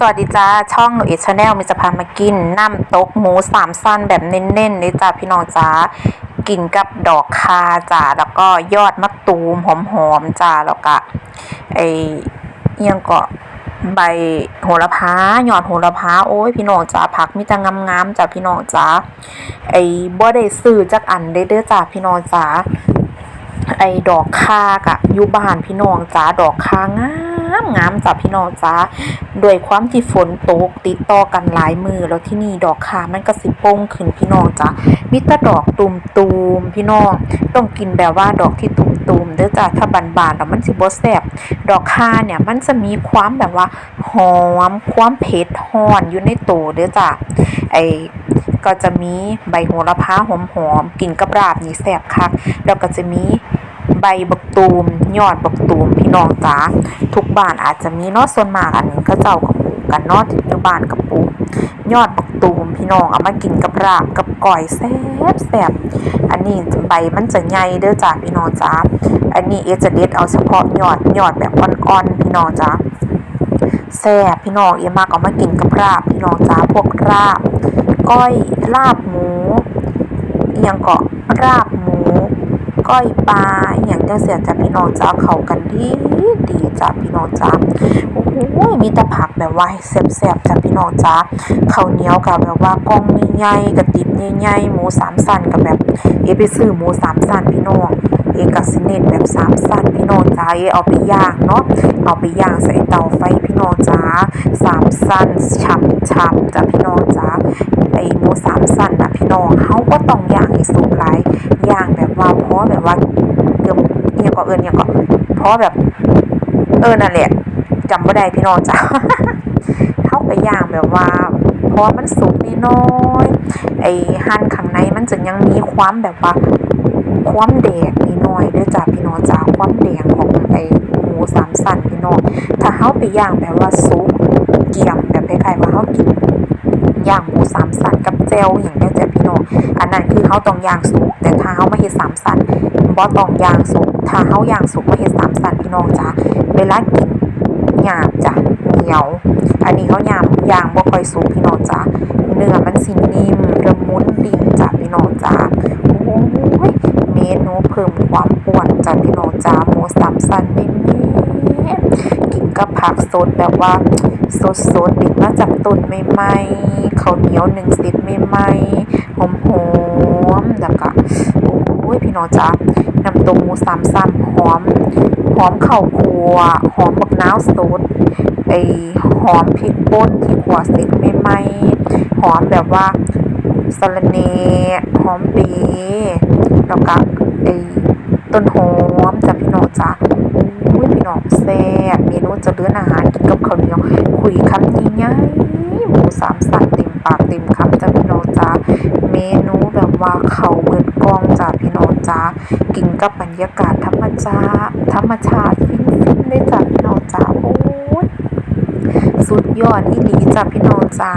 สวัสดีจ้า ช่องหนูเอชแนลมีจะพามากินน้ำตกหมูสามสั้นแบบเน้นๆเลยจ้าพี่น้องจ้ากินกับดอกคาจ้าแล้วก็ยอดมะตูมหอมๆจ้าแล้วก็ไอเอียงก็ใบโหระพายอดโหระพาโอ้ยพี่น้องจ้าผักมีแต่งามๆจ้าพี่น้องจ้าไอ้บ่ได้ซื้อจักอันเด้อเด้อจ้าพี่น้องจ้าไอ้ดอกคากะอยู่บ้านพี่น้องจ้าดอกคางาม งามจ้ะพี่น้องจ้าด้วยความที่ฝนตกติดต่อกันหลายมือแล้วที่นี่ดอกคามันก็สิโป่งขึ้นพี่น้องจ้ามีแต่ดอกตุมตูมๆพี่น้องต้องกินแบบว่าดอกที่ตุมตูมๆเด้อจ้าถ้าบานๆแล้วมันสิบ่แซ่บดอกคาเนี่ยมันจะมีความแบบว่าหอมความเผ็ดฮ้อนอยู่ในตัวเด้อจ้าไอก็จะมีใบโหระพาหอมๆกินกับราบนี่แซ่บคักแล้วก็จะมี ใบบักตูมยอดบักตูมพี่น้องจ๋าทุกบ้านอาจจะมีเนาะส่วนมากอันก็เจ้ากับปลูกกันเนาะที่อยู่บ้านกับปลูกยอดบักตูมพี่น้องเอามากินกับรากกับก่อยแซ่บแซ่บอันนี้ใบมันจะใหญ่เด้อจ้าพี่น้องจ๋าอันนี้เอจะเด็ดเอาเฉพาะยอดยอดแบบอ่อนๆพี่น้องจ๋าแซ่บพี่น้องเอมากเอามากินกับราบพี่น้องจ๋าพวกราบก้อยลาบหมูยังเกาะราบหมู ก้อยปลาอย่างจังเสียจ้ะพี่น้องจ้าเขากันดีดีจ้ะพี่น้องจ้าโอ้โหมีแต่ผักแบบว่าแซ่บๆจ้ะพี่น้องจ้าข้าเหนียวกับแบบว่ากองใหญ่ๆกระติบใหญ่ๆหมูสามสันกับแบบเอไปซื้อหมูสามสันพี่น้องเอกัสิเนตแบบสามสันพี่น้องจ้าเอเอาไปย่างเนาะเอาไปย่างใส่เตาไฟพี่น้องจ้าสามสันช่ำช่ำจ้ะพี่น้องจ้าไอหมูสามสันน พี่น้องเขาก็ต้องย่างให้สุกหลายย่างแบบว่าเพราะแบบว่าเกือบเอียงก็เอิญเอียก็เพราะแบบเออนั่นแหละจำไม่ได้พี่น้องจ้าเขาไปย่างแบบว่าเพราะมันสุกนิดน้อยไอหั่นข้างในมันจะยังมีความแบบว่าความแดงนิดหน่อยเด้วยจ้าพี่น้องจ้าความแดงของไอหมูสามสันพี่น้องถ้าเฮาไปย่างแบบว่าซุปเกี่ยมแบบคล้ายๆว่าเฮากินย่างหมูสามสันกับ แจวอย่างเนี้ยจ้ะพี่น้องอันนั้นคือเฮาต้องยางสุกแต่ถ้าเฮามาเฮ็ดสามสันบ่ต้องยางสุกถ้าเฮายางสุกมาเฮ็ดสามสันพี่น้องจ้าเวลากินหยาบจ้ะเหนียว อันนี้เขาหยางย่างบ่ค่อยสุกพี่น้องจ้าเนื้อมันสินิ่มละมุนลิ้นจ้ะพี่น้องจ้าโอ้ยเมนูเพิ่มความอ้วนจากพี่น้องจ้าหมูสามสันนิ่มกินกับผักสดแบบว่าสดสดๆดิบมาจากต้นใหม่ๆ ข้าวเหนียวหนึ่งสิบใหม่ๆหอมๆแล้วก็โอ้ยพี่น้องจ้าน้ำต้มหมูสามสันหอมหอมข้าวคั่วหอมบักนาวสดไอหอมพริกป่นที่ขั่วเสร็จใหม่ๆหอมแบบว่าสะระเนหอมเปรย์แล้วก็ไอ้ต้นหอมจ้ะพี่น้องจ้ะอุ้ยพี่น้องแซ่บเมนูจะเลือนอาหารกินกับข้าวเหนียวคุยคำนี้ไงหมูสามสันเต็มปากเต็มคำจ้ะพี่น้องจ้ะเมนูแบบ ว่าเขาเบิดกล้องจ้ะพี่น้องจ้ะกินกับบรรยากาศธรรมชาติธรรมชาติฟินๆเลยจ้ะพี่น้องจ้ะโอ้ยสุดยอดอีหลีจ้ะพี่น้องจ้ะ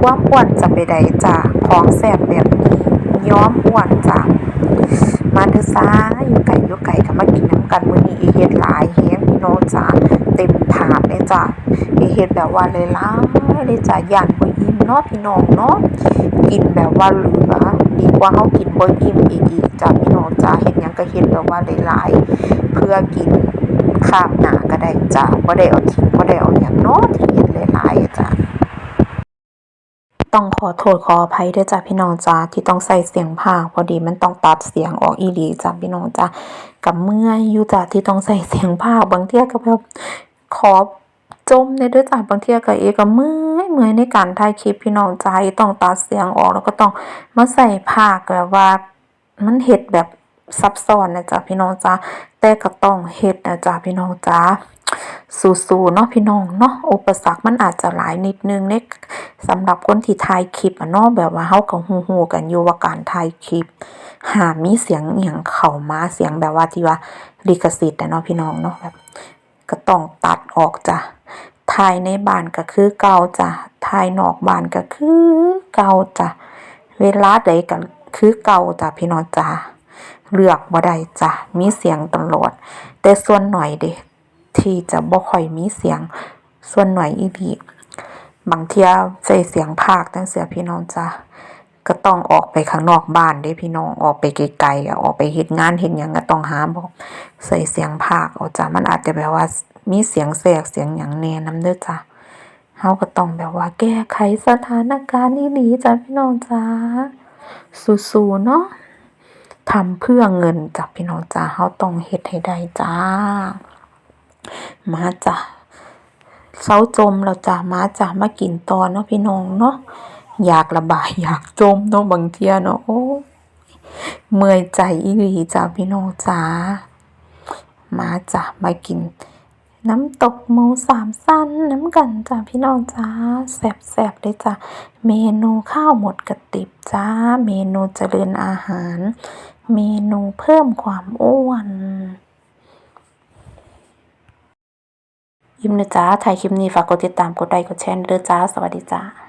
ความอ้วนจะไปใดจ้ะของแสบแบบนี้ย้อมอ้วนจ้ะมาเถอะซ้าอยู่ไก่อยู่ไก่ก็มากินน้ำกันมื้อนี้อีเฮ็ดหลายแฮงพี่น้องจ้ะเต็มถาดเลยจ้ะอีเฮ็ดแบบว่าเลยล่าเลยจ้ะย่านบ่อิ่มเนาะพี่น้องเนาะกินแบบว่าเหลือ ดีกว่าเฮากินบ่อิ่มอีกอีกจ้ะพี่น้องจ้ะเฮ็ดหยังก็เฮ็ดแบบว่าหลายๆเพื่อกินข้ามหน้าก็ได้จ้ะบ่ได้เอาทิ้งบ่ได้เอาหยังเนาะที่เฮ็ดหลายๆจ้ะต้องขอโทษขออภัยด้วยจ้ะพี่น้องจ้าที่ต้องใส่เสียงภาคพอดีมันต้องตัดเสียงออกอีหลีจ้ะพี่น้องจ้ากับเมื่อยอยู่จ้ะที่ต้องใส่เสียงภาคบางเที่ยก็แบบขอ จมในด้วยจ้ะบางเที่ยก็เอก็เมื่อยเมื่อยในการถ่ายคลิปพี่น้องจ้าต้องตัดเสียงออกแล้วก็ต้องมาใส่ภาคแบบว่ามันเฮ็ดแบบซับซ้อนนะจ๊ะพี่น้องจ้าแต่ก็ต้องเฮ็ดนะจ๊ะพี่น้องจ้าสู้ๆเนาะพี่น้องเนาะอุปสรรคมันอาจจะหลายนิดนึงในสำหรับคนที่ถ่ายคลิปอะเนาะแบบว่าเฮาก็ฮู้ๆกันอยู่ว่าการถ่ายคลิป หามีเสียงอียงเข้ามาเสียงแบบว่าที่ว่าลิขสิทธิ์อะเนาะพี่น้องเนาะแบบก็ต้องตัดออกจ้ะ ถ่ายในบ้านก็คือเก่าจ้ะถ่ายนอกบ้านก็คือเก่าจ้ะเวลาใดก็คือเก่าจ้ะพี่น้องจ้ะเลือกบ่ได้จ้ะมีเสียงตลอดแต่ส่วนหน่อยเด้ที่จะบ่ค่อยมีเสียงส่วนหน่อยอีหลีบางเที่ยใส่เสียงภาคจังเสียพี่น้องจ้าก็ต้องออกไปข้างนอกบ้านเด้พี่น้องออกไปไกลๆออกไปเฮ็ดงานเฮ็ดหยังก็ต้องหาบอกใส่เสียงภาคเอาจ้ะมันอาจจะแบบว่า มีเสียงแทรกเสียงหยังแน่นำเด้อจ้ะเฮาก็ต้องแบบว่าแก้ไขสถานการณ์อีหลีจ้ะพี่น้องจ้าสู้ๆเนาะทำเพื่อเงินจ้ะพี่น้องจ้าเฮาต้องเฮ็ดให้ได้จ้า มาจ้ะเซาจมแล้วจ้ะมาจ้ะมากินตอนเนาะพี่น้องเนาะอยากระบายอยากจมเนาะบางเทียเนาะโอ้เมื่อยใจอีหลีจ้ะพี่น้องจ้ามาจ้ะมากิน น้ำตกหมูสามสั้นน้ำกันจ้าพี่น้องจ้าแสบๆเลยจ้าเมนูข้าวหมดกระติบจ้า เมนูเจริญอาหาร เมนูเพิ่มความอ้วนยิ้มนะจ้าถ่ายคลิปนี้ฝากกดติดตามกดไลค์กดแชร์เด้อจ้า สวัสดีจ้า